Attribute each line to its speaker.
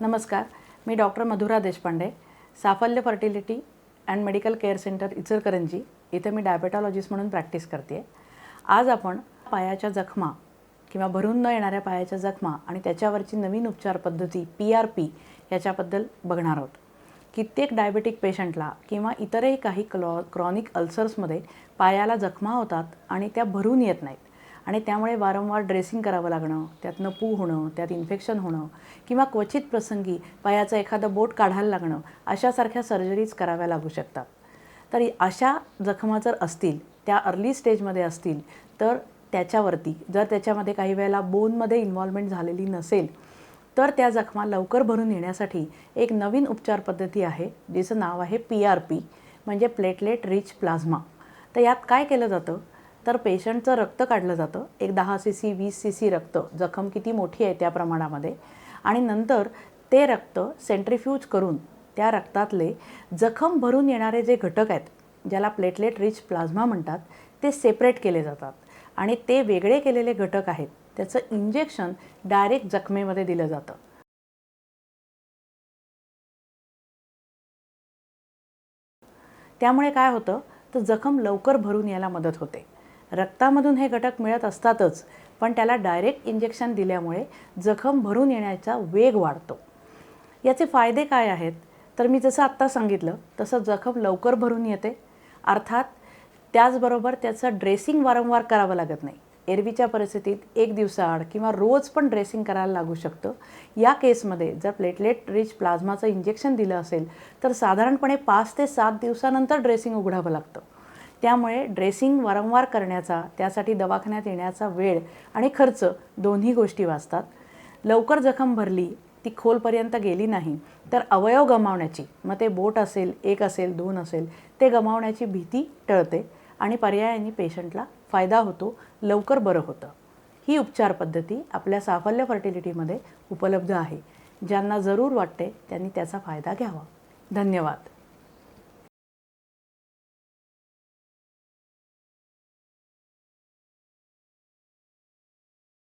Speaker 1: नमस्कार. मी doctor Madhura Deshpande Saphalya fertility and medical care centre Ichalkaranji इथे मी डायबेटॉलॉजिस्ट म्हणून प्रॅक्टिस करते आज आपण पायाच्या जखमा किंवा भरून न येणाऱ्या पायाच्या जखमा आणि त्याच्यावरची नवीन उपचार पद्धती पी आर पी याच्याबद्दल बघणार आहोत. कित्येक डायबेटिक पेशंटला किंवा इतरही काही क्लॉ क्रॉनिक अल्सर्समध्ये पायाला जखमा होतात आणि त्या भरून येत नाहीत. आणि त्यामुळे वारंवार ड्रेसिंग करावं लागणं त्यातनं पू होणं त्यात इन्फेक्शन होणं किंवा क्वचित प्रसंगी पायाचं एखादं बोट काढायला लागणं अशासारख्या सर्जरीज कराव्या लागू शकतात. तर अशा जखमा जर असतील त्या अर्ली स्टेजमध्ये असतील तर त्याच्यावरती जर त्याच्यामध्ये काही वेळेला बोनमध्ये इन्व्हॉल्वमेंट झालेली नसेल तर त्या जखमा लवकर भरून येण्यासाठी एक नवीन उपचार पद्धती आहे जिचं नाव आहे पी आर पी म्हणजे प्लेटलेट रिच प्लाझ्मा तर यात काय केलं जातं? तर पेशंटचं रक्त काढलं जातं. एक दहा सी सी वीस सी सी रक्त. जखम किती मोठी आहे त्या प्रमाणामध्ये. आणि नंतर ते रक्त सेंट्रिफ्यूज करून त्या रक्तातले जखम भरून येणारे जे घटक आहेत ज्याला प्लेटलेट रिच प्लाझ्मा म्हणतात ते सेपरेट केले जातात. आणि ते वेगळे केलेले घटक आहेत त्याचं इंजेक्शन डायरेक्ट जखमेमध्ये दिलं जातं. त्यामुळे काय होतं? तर जखम लवकर भरून यायला मदत होते. रक्तामधून हे घटक मिळत असतातच पण त्याला डायरेक्ट इंजेक्शन दिल्यामुळे जखम भरून येण्याचा वेग वाढतो. याचे फायदे काय आहेत? तर मी जसं आत्ता सांगितलं तसं जखम लवकर भरून येते. अर्थात त्याचबरोबर त्याचं ड्रेसिंग वारंवार करावं लागत नाही. एरवीच्या परिस्थितीत एक दिवसाआड किंवा रोज पण ड्रेसिंग करायला लागू शकतं. या केसमध्ये जर प्लेटलेट रिच प्लाझ्माचं इंजेक्शन दिलं असेल तर साधारणपणे पाच ते सात दिवसानंतर ड्रेसिंग उघडावं लागतं. त्यामुळे ड्रेसिंग वारंवार करण्याचा त्यासाठी दवाखान्यात येण्याचा वेळ आणि खर्च दोन्ही गोष्टी वाचतात. लवकर जखम भरली ती खोलपर्यंत गेली नाही तर अवयव गमावण्याची मग ते बोट असेल एक असेल दोन असेल ते गमावण्याची भीती टळते आणि पर्यायाने पेशंटला फायदा होतो लवकर बरं होतं. ही उपचार पद्धती आपल्या साफल्य फर्टिलिटीमध्ये उपलब्ध आहे. ज्यांना जरूर वाटते त्यांनी त्याचा फायदा घ्यावा. धन्यवाद.